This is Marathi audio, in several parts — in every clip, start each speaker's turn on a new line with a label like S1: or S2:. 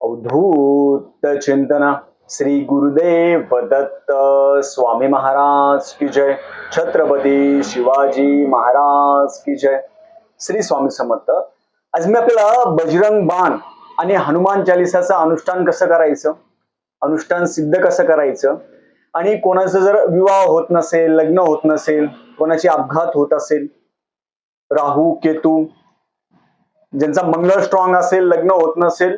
S1: अवधूत चिंतना। श्री गुरुदेव दत्त स्वामी महाराज की जय। छत्रपती शिवाजी महाराज की जय। श्री स्वामी समर्थ। आज मी आपल्याला बजरंग बाण आणि हनुमान चालिसाचं अनुष्ठान कसं करायचं? अनुष्ठान सिद्ध कसं करायचं? आणि कोणाचं जर विवाह होत नसेल लग्न होत नसेल कोणाची अपघात होत असेल राहू केतू ज्यांचा मंगळ स्ट्रॉंग असेल लग्न होत नसेल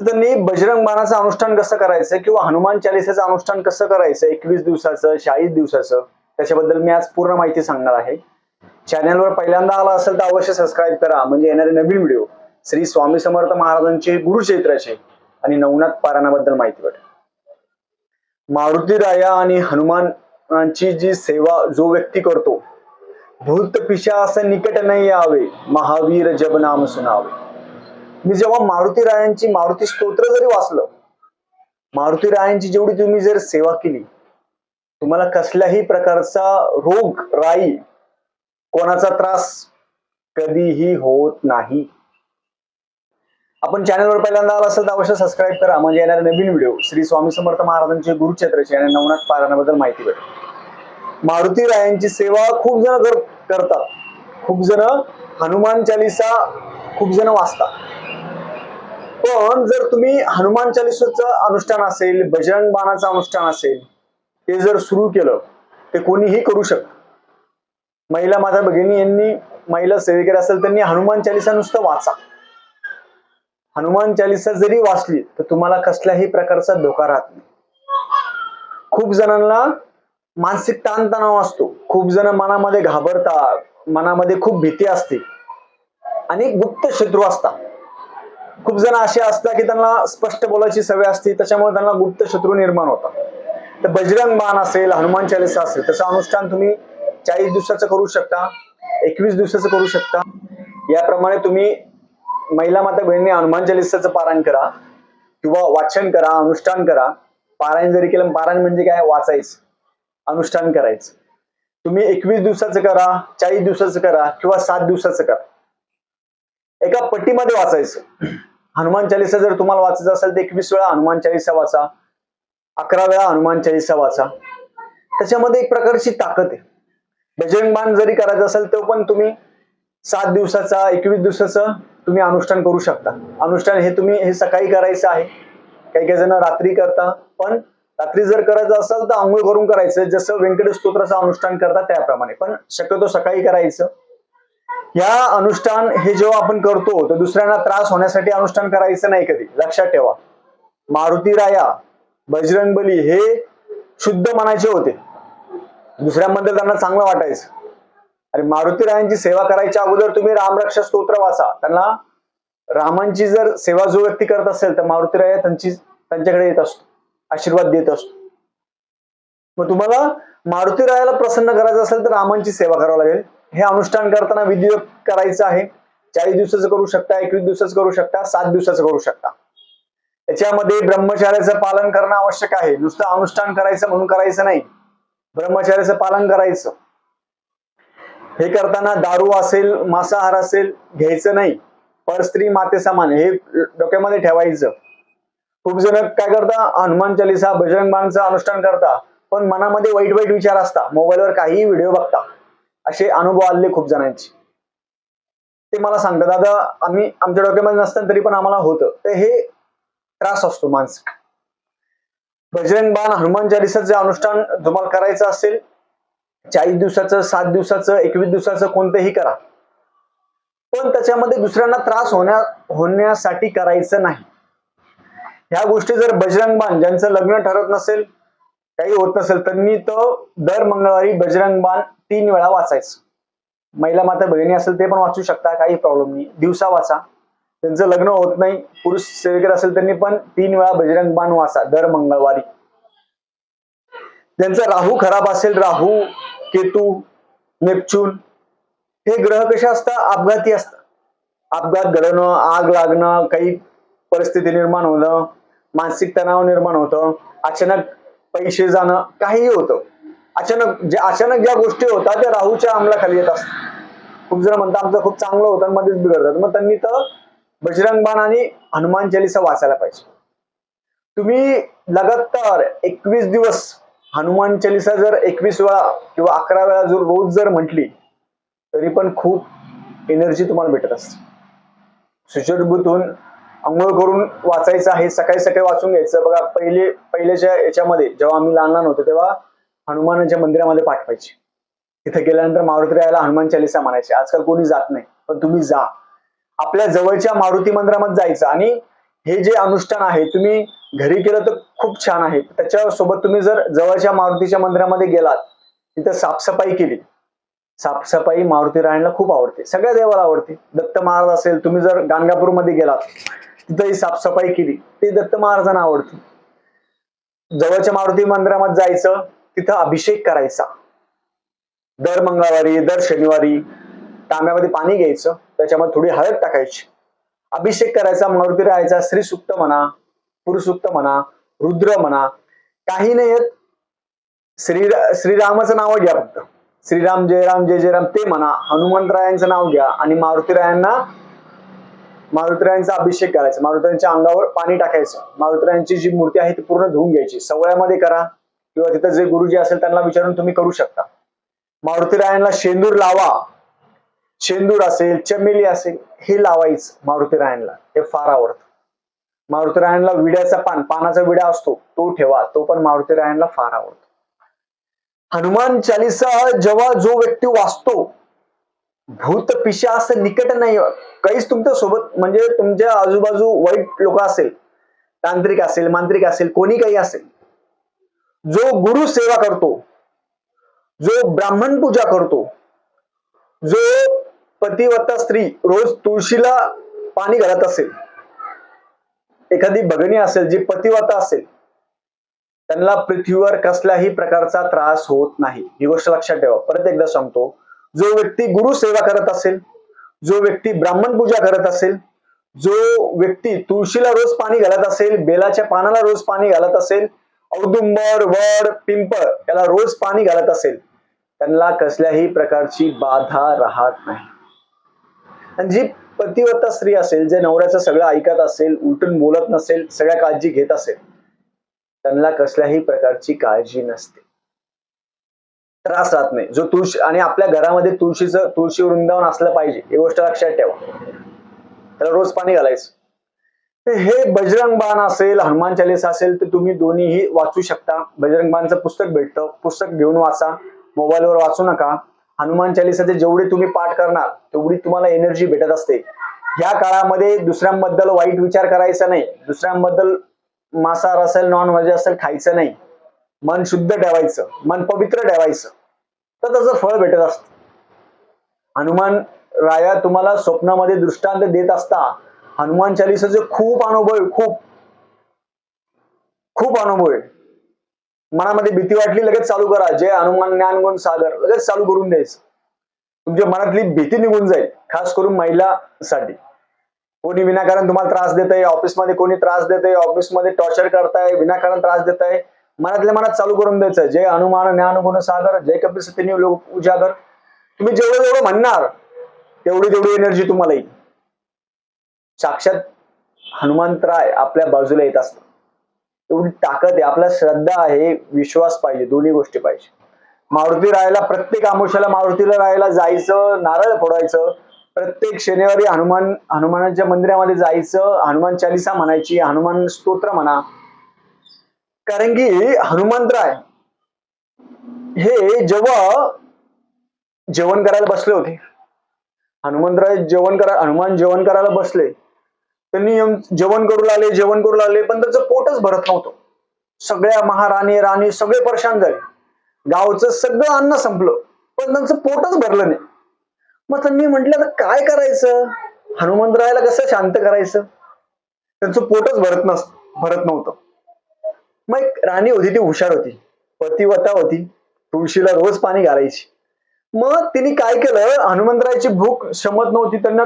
S1: त्यांनी बजरंग बाणाचं अनुष्ठान कसं करायचं किंवा हनुमान चालिसाचं अनुष्ठान कसं करायचं? एकवीस दिवसाचं चाळीस दिवसाचं? त्याच्याबद्दल मी आज पूर्ण माहिती सांगणार आहे. चॅनलवर पहिल्यांदा आला असेल तर अवश्य सबस्क्राईब करा. म्हणजे येणारे नवीन व्हिडिओ श्री स्वामी समर्थ महाराजांचे गुरुचैत्राचे आणि नवनाथ पारायणाबद्दल माहिती भेटेल. मारुती राया आणि हनुमानांची जी सेवा जो व्यक्ती करतो भूत पिशा असं निकट नाही यावे. महावीर जब नाम सुनावे. मी जेव्हा मारुती रायांची मारुती स्तोत्र जरी वाचलं मारुती रायांची जेवढी तुम्ही जर सेवा केली तुम्हाला कसल्याही प्रकारचा रोग राई कोणाचा त्रास कधीही होत नाही. आपण चॅनलवर पहिल्यांदा आला असेल तर अवश्य सबस्क्राईब करा. म्हणजे येणारे नवीन व्हिडिओ श्री स्वामी समर्थ महाराजांचे गुरुक्षेत्राचे आणि नवनाथ पारायणाबद्दल माहिती भेटेल. मारुती रायांची सेवा खूप जण करतात. खूप जण हनुमान चालिसा खूप जण वाचतात. पण जर तुम्ही हनुमान चालिसाचं अनुष्ठान असेल बजरंग बाणाचं अनुष्ठान असेल ते जर सुरू केलं ते कोणीही करू शकत महिला माता भगिनी यांनी महिला सेविकेर असेल त्यांनी हनुमान चालिसा नुसतं वाचा. हनुमान चालिसा जरी वाचली तर तुम्हाला कसल्याही प्रकारचा धोका राहत नाही. खूप जणांना मानसिक ताणतणाव असतो. खूप जण मनामध्ये घाबरतात मनामध्ये खूप भीती असते. आणि गुप्त शत्रू असतात. खूप जण असे असतात की त्यांना स्पष्ट बोलायची सवय असते त्याच्यामुळे त्यांना गुप्त शत्रू निर्माण होतात. तर बजरंग बाण असेल हनुमान चालिसा असेल तसं अनुष्ठान तुम्ही चाळीस दिवसाचं करू शकता एकवीस दिवसाचं करू शकता. याप्रमाणे तुम्ही महिला माता बहिणी हनुमान चालिसाचं पारायण करा किंवा वाचन करा अनुष्ठान करा. पारायण जरी केलं पारायण म्हणजे काय? वाचायचं अनुष्ठान करायचं. तुम्ही एकवीस दिवसाचं करा चाळीस दिवसाचं करा किंवा सात दिवसाचं करा. एका पट्टीमध्ये वाचायचं. हनुमान चालिसा जर तुम्हाला वाचायचं असेल तर एकवीस वेळा हनुमान चालिसा वाचा. अकरा वेळा हनुमान चालिसा वाचा. त्याच्यामध्ये एक प्रकारची ताकद आहे. बजरंग बाण जरी करायचं असेल तर पण तुम्ही सात दिवसाचा एकवीस दिवसाचं तुम्ही अनुष्ठान करू शकता. अनुष्ठान हे तुम्ही हे सकाळी करायचं आहे. काही काही जण रात्री करता. पण रात्री जर करायचं असेल तर आंघोळ करून करायचं. जसं व्यंकटेश स्तोत्राचं अनुष्ठान करता त्याप्रमाणे. पण शक्यतो सकाळी करायचं. या अनुष्ठान हे जेव्हा आपण करतो तर दुसऱ्यांना त्रास होण्यासाठी अनुष्ठान करायचं नाही कधी. लक्षात ठेवा. मारुती राया बजरंग बली हे शुद्ध मनाचे होते. दुसऱ्यांबद्दल त्यांना चांगलं वाटायचं. आणि मारुती रायांची सेवा करायच्या अगोदर तुम्ही रामरक्षा स्तोत्र वाचा. त्यांना रामांची जर सेवा जो व्यक्ती करत असेल तर मारुती राया त्यांची त्यांच्याकडे येत असतो. आशीर्वाद देत असतो. मग तुम्हाला मारुती रायाला प्रसन्न करायचं असेल तर रामांची सेवा करावी लागेल. हे अनुष्ठान करताना विधियोग करायचं आहे. चाळीस दिवसाचं करू शकता एकवीस दिवसाचं करू शकता सात दिवसाचं करू शकता. याच्यामध्ये ब्रह्मचार्याचं पालन करणं आवश्यक आहे. नुसतं अनुष्ठान करायचं म्हणून करायचं नाही. ब्रह्मचार्याचं पालन करायचं. हे करताना दारू असेल मांसाहार असेल घ्यायचं नाही. पर स्त्री माते समान हे डोक्यामध्ये ठेवायचं. खूप जण काय करता हनुमान चालिसा बजरंग बाणचं अनुष्ठान करता. पण मनामध्ये वाईट वाईट विचार असता. मोबाईलवर काहीही व्हिडिओ बघता. असे अनुभव आले खूप जणांचे. ते मला सांगतात दादा आम्ही आमच्या डोक्यामध्ये नसताना तरी पण आम्हाला होतं. तर हे त्रास असतो मानसिक. बजरंग बाण हनुमान चालिसाचं अनुष्ठान तुम्हाला करायचं असेल चाळीस दिवसाचं सात दिवसाचं एकवीस दिवसाचं कोणतंही करा. पण त्याच्यामध्ये दुसऱ्यांना त्रास होण्या होण्यासाठी करायचं नाही. ह्या गोष्टी जर बजरंग बाण ज्यांचं लग्न ठरत नसेल काही होत नसेल त्यांनी तर दर मंगळवारी बजरंग बाण तीन वेळा वाचायचं. महिला माता बहिणी असेल ते पण वाचू शकता काही प्रॉब्लेम नाही. दिवसा वाचा. त्यांचं लग्न होत नाही पुरुष सेवेकर असेल त्यांनी पण तीन वेळा बजरंग बाण वाचा दर मंगळवारी. त्यांचा राहू खराब असेल राहू केतू नेपच्यून हे ग्रह कसे असतात? अपघाती असतात. अपघात घडवणं आग लागणं काही परिस्थिती निर्माण होणं मानसिक तणाव निर्माण होतं अचानक पैसे जाणं काहीही होतं. अचानक जे अचानक ज्या गोष्टी होतात त्या राहूच्या अंमलाखाली येत असतात. खूप जण म्हणतात आमचं खूप चांगलं होतं मध्येच बिघडतात मग त्यांनी तर बजरंग बाण आणि हनुमान चालिसा वाचायला पाहिजे. तुम्ही लगातार एकवीस दिवस हनुमान चालिसा जर एकवीस वेळा किंवा अकरा वेळा जर रोज जर म्हटली तरी पण खूप एनर्जी तुम्हाला भेटत असते. सुशोभूतून आंघोळ करून वाचायचं आहे सकाळी सकाळी वाचून घ्यायचं. बघा पहिले पहिल्याच्या याच्यामध्ये जेव्हा आम्ही लहान लहान होतो तेव्हा हनुमानाच्या मंदिरामध्ये पाठवायचे. तिथे गेल्यानंतर मारुती रायाला हनुमान चालिसा म्हणायचे. आजकाल कोणी जात नाही पण तुम्ही जा. आपल्या जवळच्या मारुती मंदिरामध्ये जायचं. आणि हे जे अनुष्ठान आहे तुम्ही घरी केलं तर खूप छान आहे. त्याच्यासोबत तुम्ही जर जवळच्या मारुतीच्या मंदिरामध्ये गेलात तिथं साफसफाई केली. साफसफाई मारुती रायांना खूप आवडते. सगळ्या देवाला आवडते. दत्त महाराज असेल तुम्ही जर गाणगापूरमध्ये गेलात तिथंही साफसफाई केली. ते दत्त महाराजांना आवडते. जवळच्या मारुती मंदिरामध्ये जायचं तिथं अभिषेक करायचा. दर मंगळवारी दर शनिवारी तांब्यामध्ये पाणी घ्यायचं त्याच्यामध्ये थोडी हळद टाकायची. अभिषेक करायचा मारुती राहायचा श्री सुक्त म्हणा पुरुषुक्त म्हणा रुद्र म्हणा काही नाही येत. श्री श्रीरामाचं नाव घ्या फक्त. श्रीराम जयराम जय जयराम ते म्हणा. हनुमंतरायांचं नाव घ्या आणि मारुतीरायांना मारुतीरायांचा अभिषेक करायचा. मारुतीरायांच्या अंगावर पाणी टाकायचं. मारुतीरायांची जी मूर्ती आहे ती पूर्ण धुवून घ्यायची. सवळ्यामध्ये करा. किंवा तिथं जे गुरुजी असेल त्यांना विचारून तुम्ही करू शकता. मारुतीरायांना शेंदूर लावा. शेंदूर असेल चमेली असेल हे लावायचं मारुतीरायांना हे फार आवडतं. मारुतीरायांना विड्याचा पान पानाचा विडा असतो तो ठेवा. तो पण मारुतीरायांना फार आवडतो. हनुमान चालीसा जेव्हा जो व्यक्ती वाचतो भूत पिशाच निकट नाही. काहीच तुमच्यासोबत म्हणजे तुमच्या आजूबाजू वाईट लोक असेल तांत्रिक असेल मांत्रिक असेल कोणी काही असेल जो गुरु सेवा करतो जो ब्राह्मण पूजा करतो जो पतिवत्ता स्त्री रोज तुळशीला पाणी घालत असेल एखादी भगणी असेल जी पतिवत्ता असेल त्यांना पृथ्वीवर कसल्याही प्रकारचा त्रास होत नाही. ही गोष्ट लक्षात ठेवा. परत एकदा सांगतो. जो व्यक्ती गुरु सेवा करत असेल जो व्यक्ती ब्राह्मण पूजा करत असेल जो व्यक्ती तुळशीला रोज पाणी घालत असेल बेलाच्या पानाला रोज पाणी घालत असेल औदुंबर वड पिंपळ याला रोज पाणी घालत असेल त्यांना कसल्याही प्रकारची बाधा राहत नाही. आणि जी पतिव्रता स्त्री असेल जे नवऱ्याचं सगळं ऐकत असेल उलटून बोलत नसेल सगळ्या काळजी घेत असेल त्यांना कसल्याही प्रकारची काळजी नसते. त्रास राहत नाही. जो तुळशी आणि आपल्या घरामध्ये तुळशीचं तुळशी वृंदावन असलं पाहिजे ही गोष्ट लक्षात ठेवा. त्याला रोज पाणी घालायचं. हे बजरंग बाण असेल हनुमान चालीसा असेल तर तुम्ही दोन्हीही वाचू शकता. बजरंग बाणचं पुस्तक भेटतं. पुस्तक घेऊन वाचा. मोबाईलवर वाचू नका. हनुमान चालिसाचे जेवढे तुम्ही पाठ करणार तेवढी तुम्हाला एनर्जी भेटत असते. या काळामध्ये दुसऱ्यांबद्दल वाईट विचार करायचा नाही. दुसऱ्यांबद्दल मांसाहार असेल नॉन व्हेज असेल खायचं नाही. मन शुद्ध ठेवायचं. मन पवित्र ठेवायचं. तर त्याचं फळ भेटत असतं. हनुमान राया तुम्हाला स्वप्नामध्ये दृष्टांत देत असता. हनुमान चालिसाचे खूप अनुभव आहे खूप खूप अनुभव आहे. मनामध्ये भीती वाटली लगेच चालू करा. जे हनुमान ज्ञान गुण सागर. लगेच चालू करून द्यायचं. तुमच्या मनातली भीती निघून जाईल खास करून महिलासाठी. कोणी विनाकारण तुम्हाला त्रास देत आहे ऑफिसमध्ये कोणी त्रास देत आहे ऑफिसमध्ये टॉर्चर करताय विनाकारण त्रास देत आहे मनातल्या मनात चालू करून द्यायचं. जय हनुमान ज्ञान गुण सागर जय कपिल सत्यनी लोक उजागर. तुम्ही जेवढं जेवढं म्हणणार तेवढी तेवढी एनर्जी तुम्हाला येईल. साक्षात हनुमंतराय आपल्या बाजूला येत असतात. एवढी ताकद आहे आपला श्रद्धा आहे विश्वास पाहिजे दोन्ही गोष्टी पाहिजे. मारुती रायला प्रत्येक आमुष्याला मारुतीला राहायला जायचं नारळ फोडायचं. प्रत्येक शनिवारी हनुमान हनुमानाच्या मंदिरामध्ये जायचं हनुमान चालिसा म्हणायची हनुमान स्तोत्र म्हणा. कारण की हनुमंतराय हे जेव्हा जेवण करायला बसले होते हनुमंतराय जेवण करा हनुमान जेवण करायला बसले त्यांनी जेवण करू लागले जेवण करू लागले पण त्यांचं पोटच भरत नव्हतं. सगळ्या महाराणी राणी सगळे परेशान झाले. गावचं सगळं अन्न संपलं पण त्यांचं पोटच भरलं नाही. मग त्यांनी म्हटलं तर काय करायचं? हनुमंतरायाला कसं शांत करायचं? त्यांचं पोटच भरत नस भरत नव्हतं. मग एक राणी होती ती हुशार होती. पतिवता होती. तुळशीला रोज पाणी घालायची. मग तिने काय केलं? हनुमंतरायची भूक शमत नव्हती त्यांना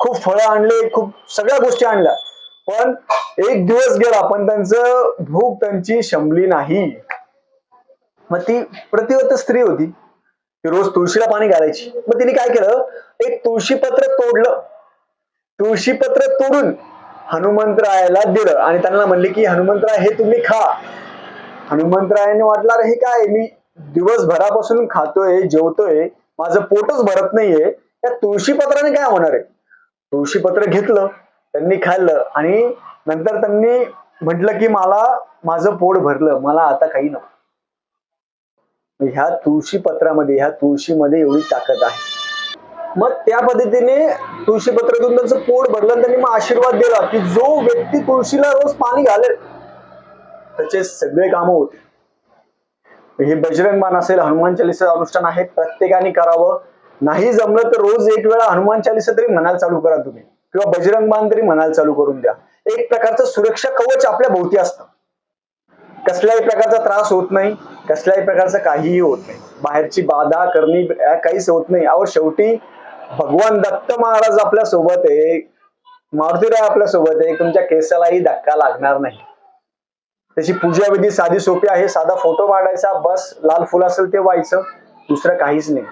S1: खूप फळं आणले खूप सगळ्या गोष्टी आणल्या. पण एक दिवस गेला पण त्यांचं भूक त्यांची शमली नाही. मग ती प्रतिवत स्त्री होती. ती रोज तुळशीला पाणी घालायची. मग तिने काय केलं? एक तुळशी पत्र तोडलं. तुळशीपत्र तोडून हनुमंतरायाला दिलं. आणि त्यांना म्हणले की हनुमंतराय हे तुम्ही खा. हनुमंतरायाने वाटलं अरे हे काय? मी दिवसभरापासून खातोय जेवतोय. माझं पोटच भरत नाहीये. त्या तुळशीपत्राने काय होणार आहे? तुळशीपत्र घेतलं त्यांनी खाल्लं आणि नंतर त्यांनी म्हटलं की मला माझं पोट भरलं मला आता काही नको. ह्या तुळशी पत्रामध्ये ह्या तुळशीमध्ये एवढी ताकद आहे. मग त्या पद्धतीने तुळशी पत्रातून त्यांचं पोट भरलं आणि त्यांनी मग आशीर्वाद दिला की जो व्यक्ती तुळशीला रोज पाणी घालेल त्याचे सगळे कामं होते हे बजरंग मान असेल हनुमान चालीसा अनुष्ठान आहे प्रत्येकाने करावं. नाही जमलं तर रोज एक वेळा हनुमान चालिसा तरी म्हणायला चालू करा तुम्ही. किंवा बजरंग बाण तरी म्हणायला चालू करून द्या. एक प्रकारचं सुरक्षा कवच आपल्या भोवती असतं. कसल्याही प्रकारचा त्रास होत नाही कसल्याही प्रकारचं काहीही होत नाही. बाहेरची बाधा करणी या काहीच होत नाही. अहो शेवटी भगवान दत्त महाराज आपल्यासोबत आहे मारुतीराय आपल्यासोबत आहे तुमच्या केसालाही धक्का लागणार नाही. त्याची पूजा विधी साधी सोपी आहे. साधा फोटो काढायचा बस लाल फुल असेल ते व्हायचं. दुसरं काहीच नाही.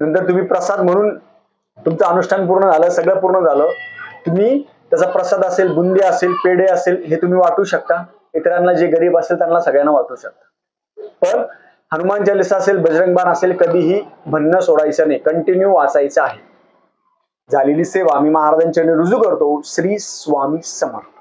S1: नंतर तुम्ही प्रसाद म्हणून तुमचं अनुष्ठान पूर्ण झालं सगळं पूर्ण झालं. तुम्ही त्याचा प्रसाद असेल बुंदी असेल पेढे असेल हे तुम्ही वाटू शकता. इतरांना जे गरीब असेल त्यांना सगळ्यांना वाटू शकता. पण हनुमान चालिसा असेल बजरंग बाण असेल कधीही भन्न सोडायचं नाही. कंटिन्यू वाचायचं आहे. झालेली सेवा मी महाराजांच्या रुजू करतो. श्री स्वामी समर्थ.